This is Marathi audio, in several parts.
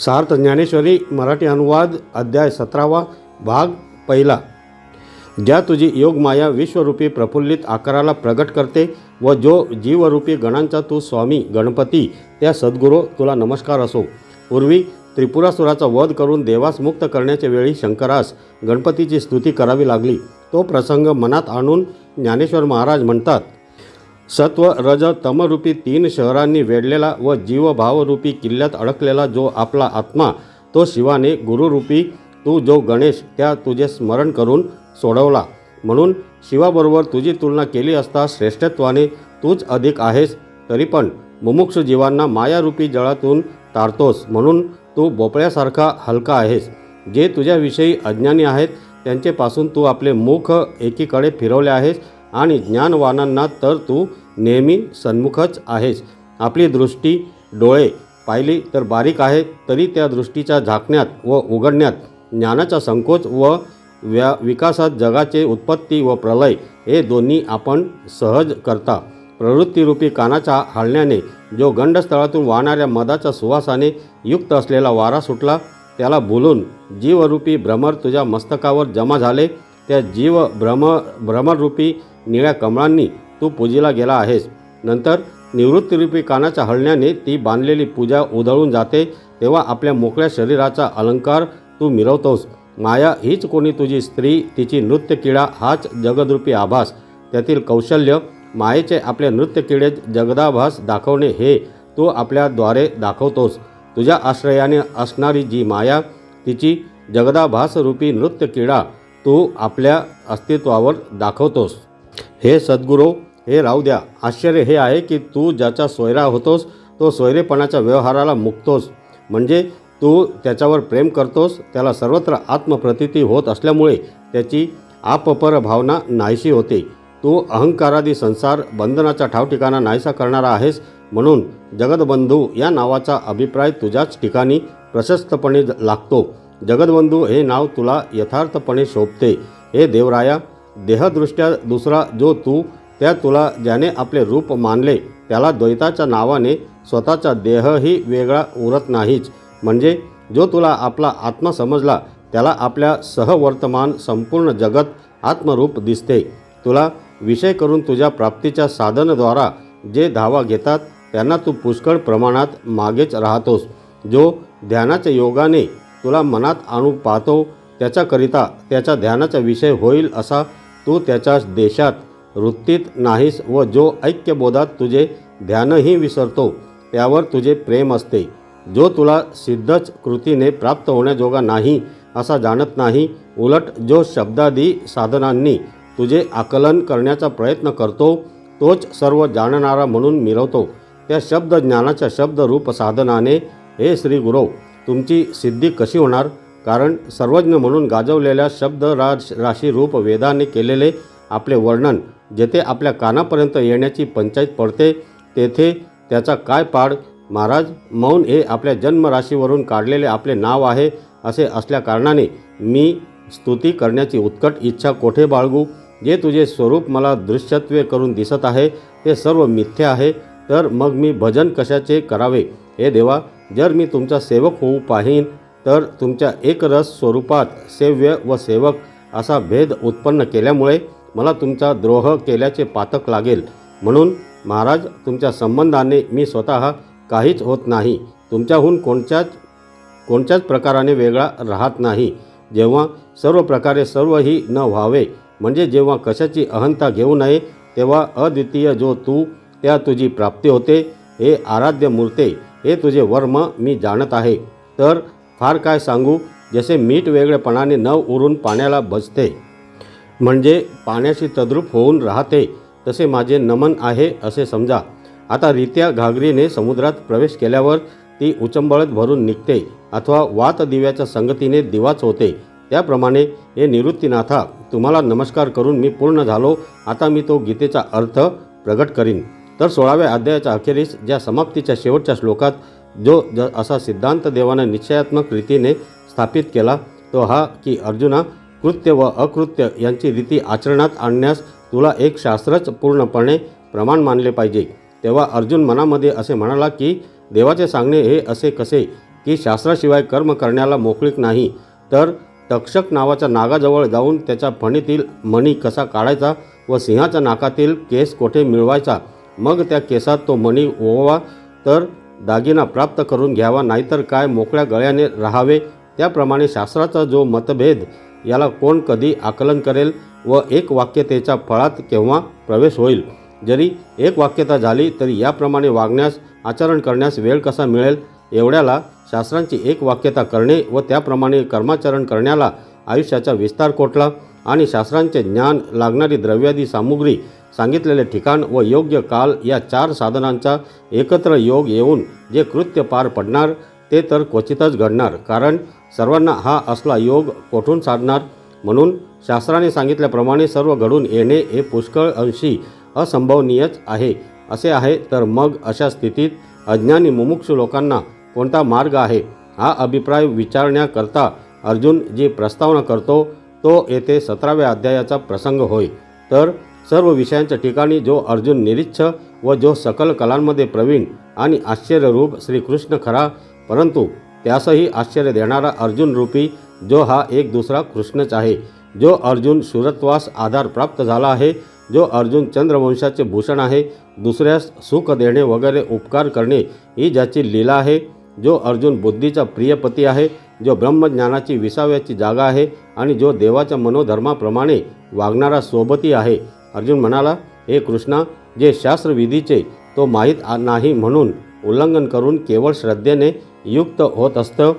सार्थ ज्ञानेश्वरी मराठी अनुवाद अध्याय सतरावा भाग पहिला. ज्या तुझी योगमाया विश्वरूपी प्रफुल्लित आकाराला प्रगट करते व जो जीवरूपी गणांचा तू स्वामी गणपती त्या सद्गुरू तुला नमस्कार असो. पूर्वी त्रिपुरासुराचा वध करून देवास मुक्त करण्याच्या वेळी शंकरास गणपतीची स्तुती करावी लागली. तो प्रसंग मनात आणून ज्ञानेश्वर महाराज म्हणतात सत्व रज तमरूपी तीन शहरांनी वेढलेला व जीवभावरूपी किल्ल्यात अडकलेला जो आपला आत्मा तो शिवाने गुरुरूपी तू जो गणेश त्या तुझे स्मरण करून सोडवला. म्हणून शिवाबरोबर तुझी तुलना केली असता श्रेष्ठत्वाने तूच अधिक आहेस तरी पण मुमुक्ष जीवांना मायारूपी जळातून तारतोस. म्हणून तू भोपळ्यासारखा हलका आहेस. जे तुझ्याविषयी अज्ञानी आहेत त्यांचेपासून तू आपले मुख एकीकडे फिरवले आहेस आणि ज्ञानवानांना तर तू नेहमी सन्मुखच आहेस. आपली दृष्टी डोळे पाहिली तर बारीक आहे तरी त्या दृष्टीच्या झाकण्यात व उघडण्यात ज्ञानाचा संकोच व व्या विकासात जगाचे उत्पत्ती व प्रलय हे दोन्ही आपण सहज करता. प्रवृत्तीरूपी कानाच्या हालण्याने जो गंडस्थळातून वाहणाऱ्या मदाच्या सुवासाने युक्त असलेला वारा सुटला त्याला बोलून जीवरूपी भ्रमर तुझ्या मस्तकावर जमा झाले त्या जीव भ्रम भ्रमररूपी निळ्या कमळांनी तू पूजेला गेला आहेस. नंतर निवृत्तीरूपी कानाच्या हळण्याने ती बांधलेली पूजा उधळून जाते तेव्हा आपल्या मोकळ्या शरीराचा अलंकार तू मिरवतोस. माया हीच कोणी तुझी स्त्री तिची नृत्य किडा हाच जगदरूपी आभास. त्यातील कौशल्य मायेचे आपले नृत्य किडे जगदाभास दाखवणे हे तू आपल्याद्वारे दाखवतोस. तुझ्या आश्रयाने असणारी जी माया तिची जगदाभासरूपी नृत्य किडा तू आपल्या अस्तित्वावर दाखवतोस. हे सद्गुरू हे राहू द्या. आश्चर्य हे आहे की तू ज्याचा सोयरा होतोस तो सोयरेपणाच्या व्यवहाराला मुकतोस. म्हणजे तू त्याच्यावर प्रेम करतोस त्याला सर्वत्र आत्मप्रतीती होत असल्यामुळे त्याची आपपर भावना नाहीशी होते. तू अहंकारादी संसार बंधनाचा ठावठिकाणा नाहीसा करणारा आहेस म्हणून जगदबंधू या नावाचा अभिप्राय तुझ्याच ठिकाणी प्रशस्तपणे लागतो. जगदबंधू हे नाव तुला यथार्थपणे शोभते. हे देवराया देहदृष्ट्या दुसरा जो तू त्या तुला ज्याने आपले रूप मानले त्याला द्वैताच्या नावाने स्वतःचा देहही वेगळा उरत नाहीच. म्हणजे जो तुला आपला आत्मा समजला त्याला आपल्या सहवर्तमान संपूर्ण जगत आत्मरूप दिसते. तुला विषय करून तुझ्या प्राप्तीच्या साधनद्वारा जे धावा घेतात त्यांना तू पुष्कळ प्रमाणात मागेच राहतोस. जो ध्यानाच्या योगाने तुला मनात आणू पाहतो त्याच्याकरिता त्याच्या ध्यानाचा विषय होईल असा तू त्याच्या देशात वृत्तीत नाहीस व जो ऐक्यबोधात तुझे ध्यानही विसरतो त्यावर तुझे प्रेम असते. जो तुला सिद्धच कृतीने प्राप्त होण्याजोगा नाही असा जाणत नाही उलट जो शब्दादी साधनांनी तुझे आकलन करण्याचा प्रयत्न करतो तोच सर्व जाणणारा म्हणून मिरवतो. त्या शब्द ज्ञानाच्या शब्दरूप साधनाने हे श्री गुरव तुमची सिद्धी कशी होणार? कारण सर्वज्ञ म्हणून गाजवलेल्या शब्द राज राशी रूप वेदाने केलेले आपले वर्णन जेथे आपल्या कानापर्यंत येण्याची पंचायत पडते तेथे त्याचा काय पाड? महाराज मौन हे आपल्या जन्मराशीवरून काढलेले आपले नाव आहे असे असल्याकारणाने मी स्तुती करण्याची उत्कट इच्छा कोठे बाळगू? जे तुझे स्वरूप मला दृश्यत्वे करून दिसत आहे ते सर्व मिथ्य आहे. तर मग मी भजन कशाचे करावे? हे देवा जर मी तुमचा सेवक होऊ पाहीन तर तुमच्या एकरस स्वरूपात सेव्य व सेवक असा भेद उत्पन्न केल्यामुळे मला तुमचा द्रोह केल्याचे पातक लागेल. म्हणून महाराज तुमच्या संबंधाने मी स्वतः काहीच होत नाही. तुमच्याहून कोणत्याच कोणत्याच प्रकाराने वेगळा राहत नाही. जेव्हा सर्व प्रकारे सर्वही न व्हावे म्हणजे जेव्हा कशाची अहंता घेऊ नये तेव्हा अद्वितीय जो तू त्या तुझी प्राप्ती होते हे आराध्य मूर्ते हे तुझे वर्म मी जाणत आहे. तर फार काय सांगू जसे मीठ वेगळेपणाने न उरून पाण्याला बसते म्हणजे पाण्याशी तद्रूप होऊन राहते तसे माझे नमन आहे असे समजा. आता रित्या घागरीने समुद्रात प्रवेश केल्यावर ती उचंबळत भरून निघते अथवा वात दिव्याच्या संगतीने दिवाच होते त्याप्रमाणे हे निवृत्तीनाथा तुम्हाला नमस्कार करून मी पूर्ण झालो आता मी तो गीतेचा अर्थ प्रगट करीन. तर सोळाव्या अध्यायाच्या अखेरीस ज्या समाप्तीच्या शेवटच्या श्लोकात जो ज असा सिद्धांत देवानं निश्चयात्मक रीतीने स्थापित केला तो हा की अर्जुना कृत्य व अकृत्य यांची रीती आचरणात आणण्यास तुला एक शास्त्रच पूर्णपणे प्रमाण मानले पाहिजे. तेव्हा अर्जुन मनामध्ये असे म्हणाला की देवाचे सांगणे हे असे कसे की शास्त्राशिवाय कर्म करण्याला मोकळीक नाही तर तक्षक नावाच्या नागाजवळ जाऊन त्याच्या फणीतील मणी कसा काढायचा व सिंहाच्या नाकातील केस कोठे मिळवायचा मग त्या केसात तो मणी ओवा तर दागिना प्राप्त करून घ्यावा नाहीतर काय मोकळ्या गळ्याने राहावे त्याप्रमाणे शास्त्राचा जो मतभेद याला कोण कधी आकलन करेल व एक वाक्यतेच्या फळात केव्हा प्रवेश होईल? जरी एक वाक्यता झाली तरी याप्रमाणे वागण्यास आचरण करण्यास वेळ कसा मिळेल? एवढ्याला शास्त्रांची एक वाक्यता करणे व त्याप्रमाणे कर्माचरण करण्याला आयुष्याचा विस्तार कोटला आणि शास्त्रांचे ज्ञान लागणारी द्रव्यादी सामुग्री सांगितलेले ठिकाण व योग्य काल या चार साधनांचा एकत्र योग येऊन जे कृत्य पार पडणार ते तर क्वचितच घडणार कारण सर्वांना हा असला योग कोठून साधणार? म्हणून शास्त्राने सांगितल्याप्रमाणे सर्व घडून येणे हे पुष्कळ अंशी असंभवनीयच आहे. असे आहे तर मग अशा स्थितीत अज्ञानी मुमुक्षु लोकांना कोणता मार्ग आहे? हा अभिप्राय विचारण्याकरता अर्जुन जी प्रस्तावना करतो तो येथे सतराव्या अध्यायाचा प्रसंग होय. तर सर्व विषयांच्या ठिकाणी जो अर्जुन निरीच्छ व जो सकल कलांमध्ये प्रवीण आणि आश्चर्यरूप श्रीकृष्ण खरा परंतु त्यासही आश्चर्य देणारा अर्जुन रूपी जो हा एक दुसरा कृष्णच आहे जो अर्जुन शूरत्वास आधार प्राप्त झाला आहे जो अर्जुन चंद्रवंशाचे भूषण आहे दुसऱ्यास सुख देणे वगैरे उपकार करणे ही ज्याची लीला आहे जो अर्जुन बुद्धीचा प्रियपती आहे जो ब्रह्मज्ञानाची विसाव्याची जागा आहे आणि जो देवाच्या मनोधर्माप्रमाणे वागणारा सोबती आहे. अर्जुन म्हणाला हे कृष्णा जे शास्त्रविधीचे तो माहीत नाही म्हणून उल्लंघन करून केवळ श्रद्धेने युक्त होत असतं.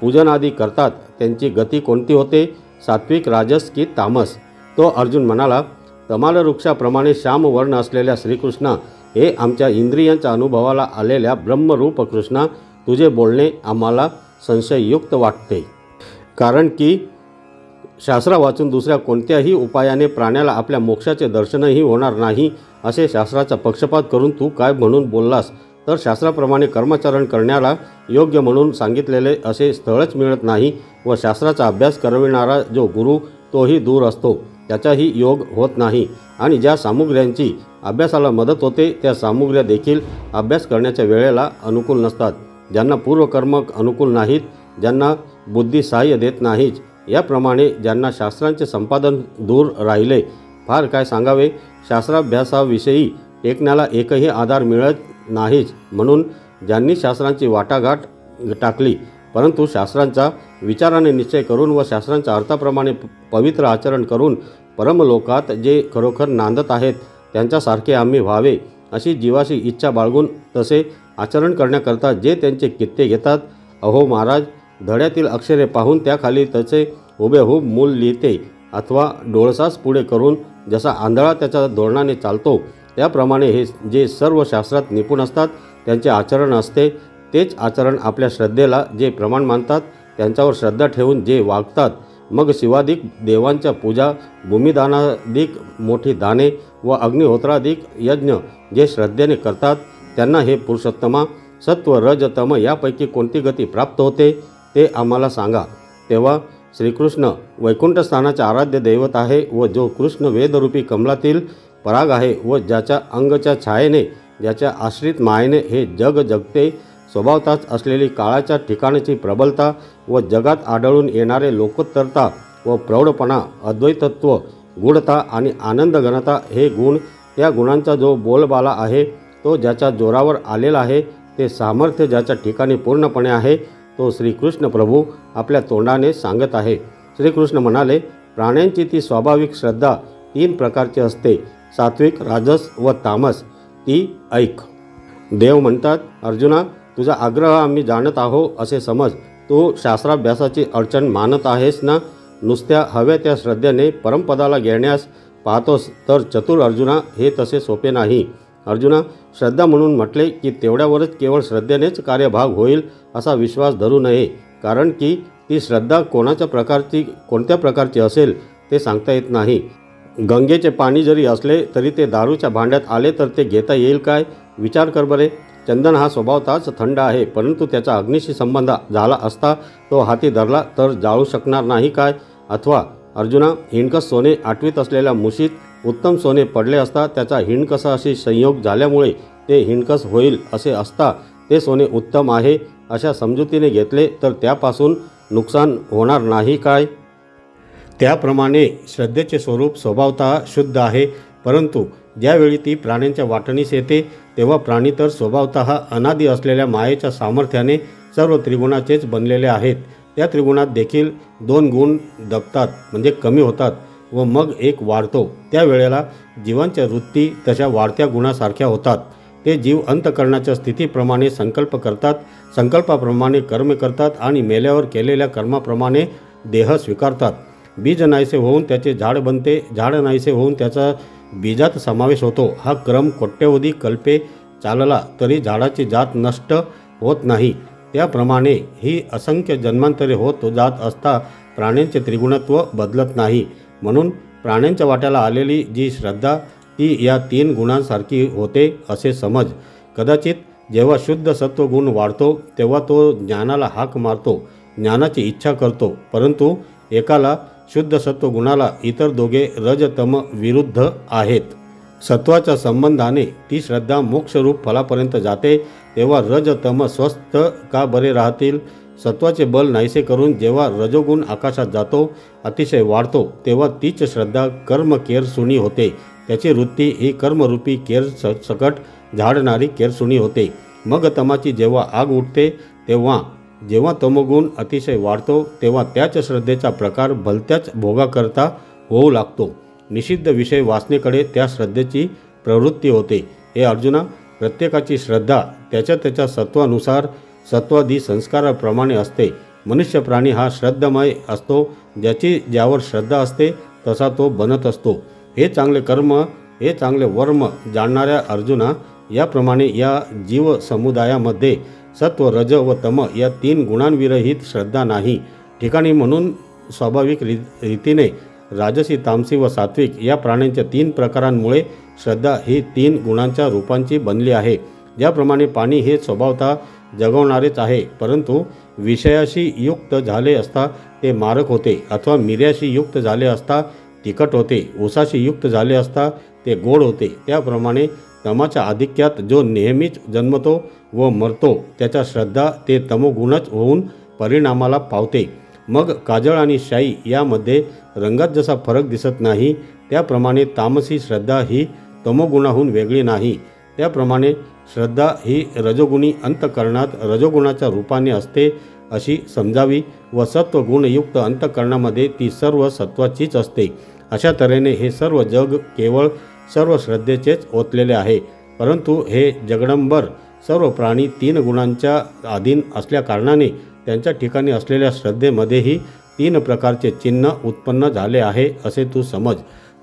पूजनादी करतात. त्यांची गती कोणती होते? सात्विक राजस की तामस? तो अर्जुन म्हणाला तमाल वृक्षाप्रमाणे श्यामवर्ण असलेल्या श्रीकृष्णा हे आमच्या इंद्रियांच्या अनुभवाला आलेल्या ब्रह्मरूप कृष्णा तुझे बोलणे आम्हाला संशययुक्त वाटते. कारण की शास्त्र वाचून दुसऱ्या कोणत्याही उपायाने प्राण्याला आपल्या मोक्षाचे दर्शनही होणार नाही असे शास्त्राचा पक्षपात करून तू काय म्हणून बोललास? तर शास्त्राप्रमाणे कर्माचरण करण्याला योग्य म्हणून सांगितलेले असे स्थळच मिळत नाही व शास्त्राचा अभ्यास करविणारा जो गुरु तोही दूर असतो. त्याचाही योग होत नाही. आणि ज्या सामुग्र्यांची अभ्यासाला मदत होते त्या सामुग्र्या देखील अभ्यास करण्याच्या वेळेला अनुकूल नसतात. ज्यांना पूर्वकर्म अनुकूल नाहीत ज्यांना बुद्धी सहाय्य देत नाहीच याप्रमाणे ज्यांना शास्त्रांचे संपादन दूर राहिले फार काय सांगावे? शास्त्राभ्यासाविषयी टेकण्याला एकही आधार मिळत नाहीच. म्हणून ज्यांनी शास्त्रांची वाटाघाट टाकली परंतु शास्त्रांचा विचाराने निश्चय करून व शास्त्रांच्या अर्थाप्रमाणे पवित्र आचरण करून परमलोकात जे खरोखर नांदत आहेत त्यांच्यासारखे आम्ही व्हावे अशी जीवाशी इच्छा बाळगून तसे आचरण करण्याकरता जे त्यांचे कित्ते घेतात अहो महाराज धड्यातील अक्षरे पाहून त्याखाली त्याचे हुबेहूब मूल लिहिते अथवा डोळसाच पुढे करून जसा आंधळा त्याच्या धोरणाने चालतो त्याप्रमाणे हे जे सर्व शास्त्रात निपुण असतात त्यांचे आचरण असते तेच आचरण आपल्या श्रद्धेला जे प्रमाण मानतात त्यांच्यावर श्रद्धा ठेवून जे वागतात मग शिवाधिक देवांच्या पूजा भूमिदानाधिक मोठी दाने व अग्निहोत्राधिक यज्ञ जे श्रद्धेने करतात त्यांना हे पुरुषोत्तमा सत्व रजतम यापैकी कोणती गती प्राप्त होते ते आम्हाला सांगा. तेव्हा श्रीकृष्ण वैकुंठस्थानाचे आराध्य दैवत आहे व जो कृष्ण वेदरूपी कमलातील पराग आहे व ज्याच्या अंगच्या छायेने ज्याच्या आश्रित मायेने हे जग जगते स्वभावताच असलेली काळाच्या ठिकाणाची प्रबलता व जगात आढळून येणारे लोकोत्तरता व प्रौढपणा अद्वैतत्व गूढता आणि आनंदघनता हे गुण त्या गुणांचा जो बोलबाला आहे तो ज्याच्या जोरावर आलेला आहे ते सामर्थ्य ज्याच्या ठिकाणी पूर्णपणे आहे तो श्रीकृष्ण प्रभू आपल्या तोंडाने सांगत आहे. श्रीकृष्ण म्हणाले प्राण्यांची ती स्वाभाविक श्रद्धा तीन प्रकारची असते सात्विक राजस व तामस ती ऐक. देव म्हणतात अर्जुना तुझा आग्रह आम्ही जाणत आहो असे समज. तू शास्त्राभ्यासाची अडचण मानत आहेस ना? नुसत्या हव्या त्या श्रद्धेने परमपदाला घेण्यास पाहतोस तर चतुर अर्जुना हे तसे सोपे नाही. अर्जुना श्रद्धा म्हणून म्हटले की तेवढ्यावरच केवळ श्रद्धेनेच कार्यभाग होईल असा विश्वास धरू नये. कारण की ती श्रद्धा कोणाच्या प्रकारची कोणत्या प्रकारची असेल ते सांगता येत नाही. गंगेचे पाणी जरी असले तरी ते दारूच्या भांड्यात आले तर ते घेता येईल काय? विचार कर बरे. चंदन हा स्वभावताच थंड आहे परंतु त्याचा अग्नीशी संबंध झाला असता तो हाती धरला तर जाळू शकणार नाही काय? अथवा अर्जुना हिणकस सोने आठवीत असलेल्या मुशीत उत्तम सोने पडले असता त्याचा हिणकसाशी संयोग झाल्यामुळे ते हिणकस होईल असे असता ते सोने उत्तम आहे अशा समजुतीने घेतले तर त्यापासून नुकसान होणार नाही काय? त्याप्रमाणे श्रद्धेचे स्वरूप स्वभावतः शुद्ध आहे परंतु ज्यावेळी ती प्राण्यांच्या वाटणीस येते तेव्हा प्राणी तर स्वभावतः अनादी असलेल्या मायेच्या सामर्थ्याने सर्व त्रिगुणाचेच बनलेले आहेत. त्या त्रिगुणात देखील दोन गुण दबतात म्हणजे कमी होतात व मग एक वाढतो. त्यावेळेला जीवांच्या वृत्ती तशा वाढत्या गुणासारख्या होतात. ते जीव अंतकरणाच्या स्थितीप्रमाणे संकल्प करतात संकल्पाप्रमाणे कर्म करतात आणि मेल्यावर केलेल्या कर्माप्रमाणे देह स्वीकारतात. बीज नाहीसे होऊन त्याचे झाड बनते झाड नाहीसे होऊन त्याचा बीजात समावेश होतो. हा क्रम कोट्यवधी कल्पे चालला तरी झाडाची जात नष्ट होत नाही. त्याप्रमाणे ही असंख्य जन्मांतरे होत जात असता प्राण्यांचे त्रिगुणत्व बदलत नाही. म्हणून प्राण्यांच्या वाट्याला आलेली जी श्रद्धा ती या तीन गुणांसारखी होते असे समज. कदाचित जेव्हा शुद्ध सत्वगुण वाढतो तेव्हा तो ज्ञानाला हाक मारतो ज्ञानाची इच्छा करतो. परंतु एकाला शुद्ध सत्वगुणाला इतर दोघे रजतम विरुद्ध आहेत. सत्वाच्या संबंधाने ती श्रद्धा मोक्षरूप फलापर्यंत जाते तेव्हा रजतम स्वस्थ का बरे राहतील? सत्वाचे बल नाहीसे करून जेव्हा रजोगुण आकाशात जातो अतिशय वाढतो तेव्हा तीच श्रद्धा कर्म केरसुणी होते. त्याची वृत्ती ही कर्मरूपी केर स सकट झाडणारी केरसुणी होते. मग तमाची जेव्हा आग उठते तेव्हा जेव्हा तमोगुण अतिशय वाढतो तेव्हा त्याच श्रद्धेचा प्रकार भलत्याच भोगाकरता होऊ लागतो. निषिद्ध विषय वाचनेकडे त्या श्रद्धेची प्रवृत्ती होते. हे अर्जुना प्रत्येकाची श्रद्धा त्याच्या त्याच्या सत्वानुसार सत्वादी संस्काराप्रमाणे असते. मनुष्य प्राणी हा श्रद्धमय असतो ज्याची ज्यावर श्रद्धा असते तसा तो बनत असतो. हे चांगले कर्म हे चांगले वर्म जाणणाऱ्या अर्जुना याप्रमाणे या जीव समुदायामध्ये सत्व रज व तम या तीन गुणांविरहित श्रद्धा नाही. ठिकाणी म्हणून स्वाभाविक री रीतीने राजसी तामसी व सात्विक या प्राण्यांच्या तीन प्रकारांमुळे श्रद्धा ही तीन गुणांच्या रूपांची बनली आहे. ज्याप्रमाणे पाणी हे स्वभावतः जगवणारेच आहे परंतु विषयाशी युक्त झाले असता ते मारक होते अथवा मिऱ्याशी युक्त झाले असता तिखट होते ऊसाशी युक्त झाले असता ते गोड होते. त्याप्रमाणे तमाच्या आधिक्यात जो नेहमीच जन्मतो व मरतो त्याच्या श्रद्धा ते तमोगुणच होऊन परिणामाला पावते. मग काजळ आणि शाई यामध्ये रंगात जसा फरक दिसत नाही त्याप्रमाणे तामसी श्रद्धा ही तमोगुणाहून वेगळी नाही. त्याप्रमाणे श्रद्धा ही रजोगुणी अंतकरणात रजोगुणाच्या रूपाने असते अशी समजावी व सत्वगुणयुक्त अंतकरणामध्ये ती सर्व सत्वाचीच असते. अशा तऱ्हेने हे सर्व जग केवळ सर्व श्रद्धेचेच ओतलेले आहे. परंतु हे जगडंबर सर्व प्राणी तीन गुणांच्या अधीन असल्याकारणाने त्यांच्या ठिकाणी असलेल्या श्रद्धेमध्येही तीन प्रकारचे चिन्ह उत्पन्न झाले आहे असे तू समज.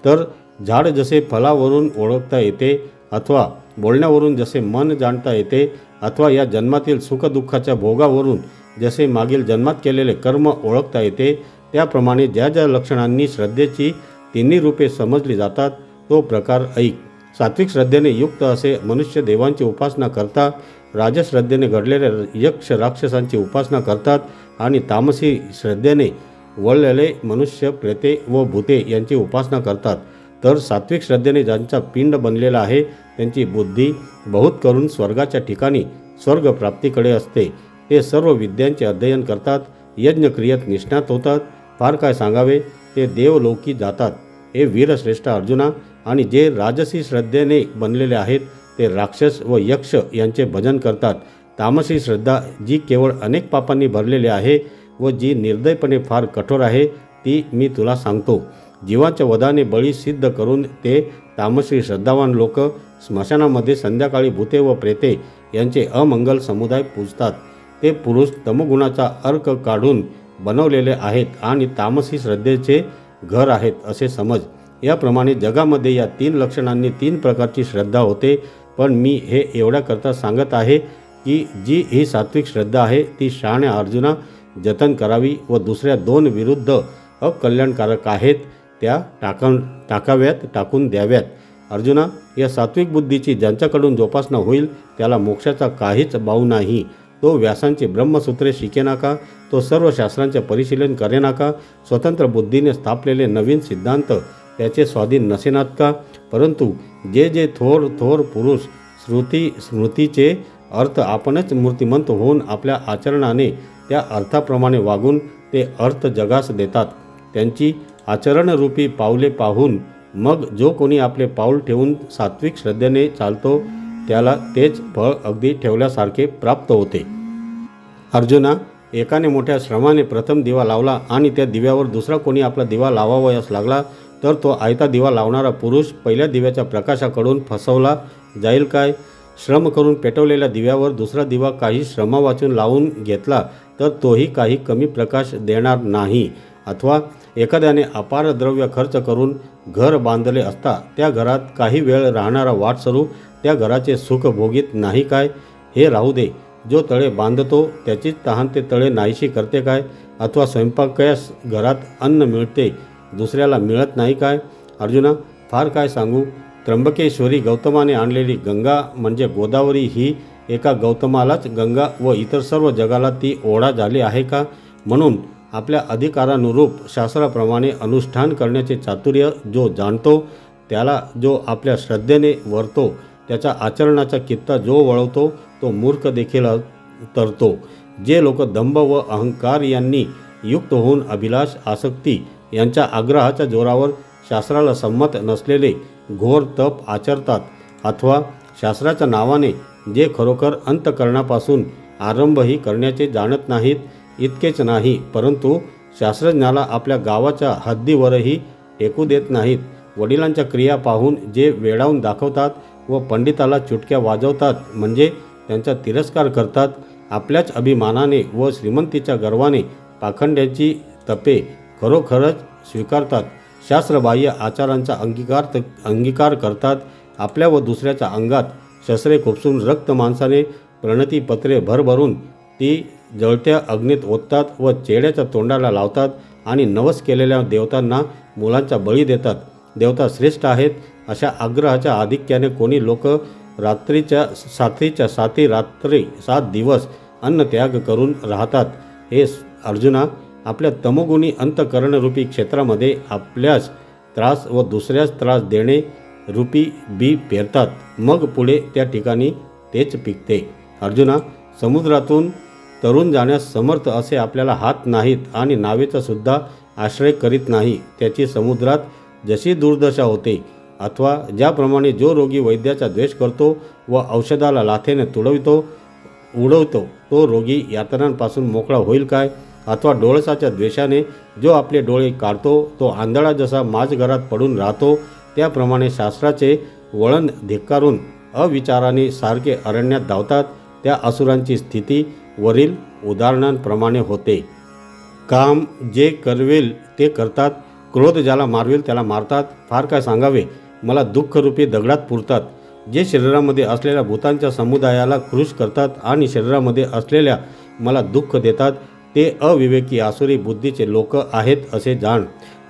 तर झाड जसे फलावरून ओळखता येते अथवा बोलण्यावरून जसे मन जाणता येते अथवा या जन्मातील सुखदुःखाच्या भोगावरून जसे मागील जन्मात केलेले कर्म ओळखता येते त्याप्रमाणे ज्या ज्या लक्षणांनी श्रद्धेची तिन्ही रूपे समजली जातात तो प्रकार ऐक. सात्विक श्रद्धेने युक्त असे मनुष्य देवांची उपासना करतात राजश्रद्धेने घडलेले यक्ष राक्षसांची उपासना करतात आणि तामसी श्रद्धेने वळलेले मनुष्य प्रेते व भूते यांची उपासना करतात. तर सात्विक श्रद्धेने ज्यांचा पिंड बनलेला आहे त्यांची बुद्धी बहुत करून स्वर्गाच्या ठिकाणी स्वर्गप्राप्तीकडे असते. ते सर्व विद्यांचे अध्ययन करतात यज्ञक्रियेत निष्णात होतात. फार काय सांगावे? ते देवलोकी जातात. हे वीरश्रेष्ठ अर्जुना आणि जे राजसी श्रद्धेने बनलेले आहेत ते राक्षस व यक्ष यांचे भजन करतात. तामसी श्रद्धा जी केवळ अनेक पापांनी भरलेली आहे व जी निर्दयपणे फार कठोर आहे ती मी तुला सांगतो. जीवाच्या वधाने बळी सिद्ध करून ते तामसी श्रद्धावान लोक स्मशानामध्ये संध्याकाळी भूते व प्रेते यांचे अमंगल समुदाय पूजतात. ते पुरुष तमगुणाचा अर्क काढून बनवलेले आहेत आणि तामसी श्रद्धेचे घर आहेत असे समज. याप्रमाणे जगामध्ये या तीन लक्षणांनी तीन प्रकारची श्रद्धा होते. पण मी हे एवढ्याकरता सांगत आहे की जी ही सात्विक श्रद्धा आहे ती शहाण्या अर्जुना जतन करावी व दुसऱ्या दोन विरुद्ध अकल्याणकारक आहेत त्या टाकन टाकाव्यात टाकून द्याव्यात. अर्जुना या सात्विक बुद्धीची ज्यांच्याकडून जोपासना होईल त्याला मोक्षाचा काहीच बाऊ नाही. तो व्यासांची ब्रह्मसूत्रे शिकेनाका तो सर्व शास्त्रांचे परिशीलन करेनाका स्वतंत्र बुद्धीने स्थापलेले नवीन सिद्धांत त्याचे स्वाधीन नसेनात का? परंतु जे जे थोर थोर पुरुष श्रुती स्मृतीचे अर्थ आपणच मूर्तिमंत होऊन आपल्या आचरणाने त्या अर्थाप्रमाणे वागून ते अर्थ जगास देतात. त्यांची आचरणरूपी पावले पाहून मग जो कोणी आपले पाऊल ठेवून सात्विक श्रद्धेने चालतो त्याला तेच फळ अगदी ठेवल्यासारखे प्राप्त होते. अर्जुना एकाने मोठ्या श्रमाने प्रथम दिवा लावला आणि त्या दिव्यावर दुसरा कोणी आपला दिवा लावावयास लागला तर तो आयता दिवा लावणारा पुरुष पहिल्या दिव्याच्या प्रकाशाकडून फसवला जाईल काय? श्रम करून पेटवलेल्या दिव्यावर दुसरा दिवा काही श्रमा वाचून लावून घेतला तर तोही काही कमी प्रकाश देणार नाही. अथवा एखाद्याने अपार द्रव्य खर्च करून घर बांधले असता त्या घरात काही वेळ राहणारा वाटसरू त्या घराचे सुख भोगीत नाही काय? हे राहू दे. जो तळे बांधतो त्याचीच तहान ते तळे नाहीशी करते काय? अथवा स्वयंपाकयास घरात अन्न मिळते. दुसऱ्याला मिळत नाही काय? अर्जुना फार काय सांगू? त्र्यंबकेश्वरी गौतमाने आणलेली गंगा म्हणजे गोदावरी ही एका गौतमालाच गंगा व इतर सर्व जगाला ती ओढा झाली आहे का? म्हणून आपल्या अधिकारानुरूप शास्त्राप्रमाणे अनुष्ठान करण्याचे चातुर्य जो जाणतो त्याला जो आपल्या श्रद्धेने वरतो त्याच्या आचरणाचा कित्ता जो वळवतो तो मूर्ख देखील तरतो. जे लोक दंभ व अहंकार यांनी युक्त होऊन अभिलाष आसक्ती यांच्या आग्रहाच्या जोरावर शास्त्राला संमत नसलेले घोर तप आचरतात. अथवा शास्त्राच्या नावाने जे खरोखर अंतकरणापासून आरंभही करण्याचे जाणत नाहीत इतकेच नाही परंतु शास्त्रज्ञाला आपल्या गावाच्या हद्दीवरही टेकू देत नाहीत. वडिलांच्या क्रिया पाहून जे वेळावून दाखवतात व पंडिताला चुटक्या वाजवतात म्हणजे त्यांचा तिरस्कार करतात आपल्याच अभिमानाने व श्रीमंतीच्या गर्वाने पाखंड्याची तपे खरोखरच स्वीकारतात. शास्त्रबाह्य आचारांचा अंगीकार अंगीकार करतात. आपल्या व दुसऱ्याच्या अंगात शस्त्रे खुपसून रक्त माणसाने प्रणतीपत्रे भरभरून ती जळत्या अग्नीत ओततात व चेड्याच्या तोंडाला लावतात आणि नवस केलेल्या देवतांना मुलांचा बळी देतात. देवता श्रेष्ठ आहेत अशा आग्रहाच्या आधिक्याने कोणी लोक रात्रीच्या साथीच्या साथी रात्री सात दिवस अन्न त्याग करून राहतात. हे अर्जुना आपल्या तमोगुणी अंतकरणरूपी क्षेत्रामध्ये आपल्यास त्रास व दुसऱ्यास त्रास देणे रूपी बी पेरतात मग पुढे त्या ठिकाणी तेच पिकते. अर्जुना समुद्रातून तरुण जाण्यास समर्थ असे आपल्याला हात नाहीत आणि नावेचा सुद्धा आश्रय करीत नाही. त्याची समुद्रात जशी दुर्दशा होते अथवा ज्याप्रमाणे जो रोगी वैद्याचा द्वेष करतो व औषधाला लाथेने तुडवितो उडवतो तो रोगी यातनांपासून मोकळा होईल काय? अथवा डोळसाच्या द्वेषाने जो आपले डोळे काढतो तो आंधळा जसा माजघरात पडून राहतो त्याप्रमाणे शास्त्राचे वळण धिक्कारून अविचाराने सारखे अरण्यात धावतात त्या असुरांची स्थिती वरील उदाहरणांप्रमाणे होते. काम जे करवेल ते करतात क्रोध ज्याला मारवेल त्याला मारतात फार काय सांगावे? मला दुःखरूपी दगडात पुरतात जे शरीरामध्ये असलेल्या भूतांच्या समुदायाला कृष करतात आणि शरीरामध्ये असलेल्या मला दुःख देतात ते अविवेकी आसुरी बुद्धीचे लोक आहेत असे जाण.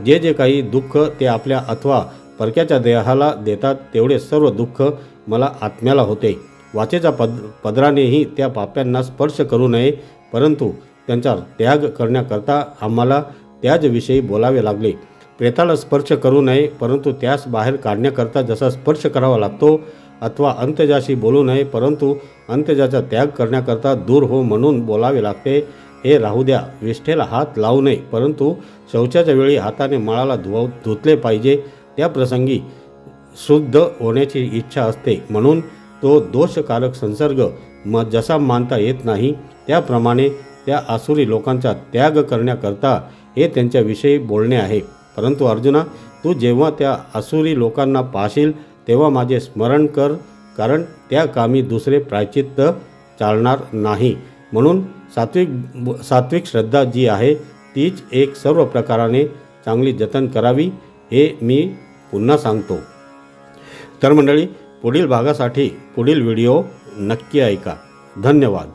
जे जे काही दुःख ते आपल्या अथवा परक्याच्या देहाला देतात तेवढे सर्व दुःख मला आत्म्याला होते. वाचेच्या पद पदरानेही त्या पाप्यांना स्पर्श करू नये परंतु त्यांचा त्याग करण्याकरता आम्हाला त्याजविषयी बोलावे लागले. प्रेताला स्पर्श करू नये परंतु त्यास बाहेर काढण्याकरता जसा स्पर्श करावा लागतो अथवा अंत्यजाशी बोलू नये परंतु अंत्यजाचा त्याग करण्याकरता दूर हो म्हणून बोलावे लागते. हे राहू द्या. विष्ठेला हात लावू नये. परंतु शौचाच्या वेळी हाताने माळाला धुव धुतले पाहिजे. त्या प्रसंगी शुद्ध होण्याची इच्छा असते. म्हणून तो दोषकारक संसर्ग म जसा मानता येत नाही त्याप्रमाणे त्या आसुरी लोकांचा त्याग करण्याकरता हे त्यांच्याविषयी बोलणे आहे. परंतु अर्जुना तू जेव्हा त्या आसुरी लोकांना पाहशील तेव्हा माझे स्मरण कर कारण त्या कामी दुसरे प्रायचित्त चालणार नाही. म्हणून सात्विक सात्विक श्रद्धा जी आहे तीच एक सर्व प्रकाराने चांगली जतन करावी हे मी पुन्हा सांगतो. तर मंडळी पुढील भागासाठी पुढील व्हिडिओ नक्की ऐका. धन्यवाद.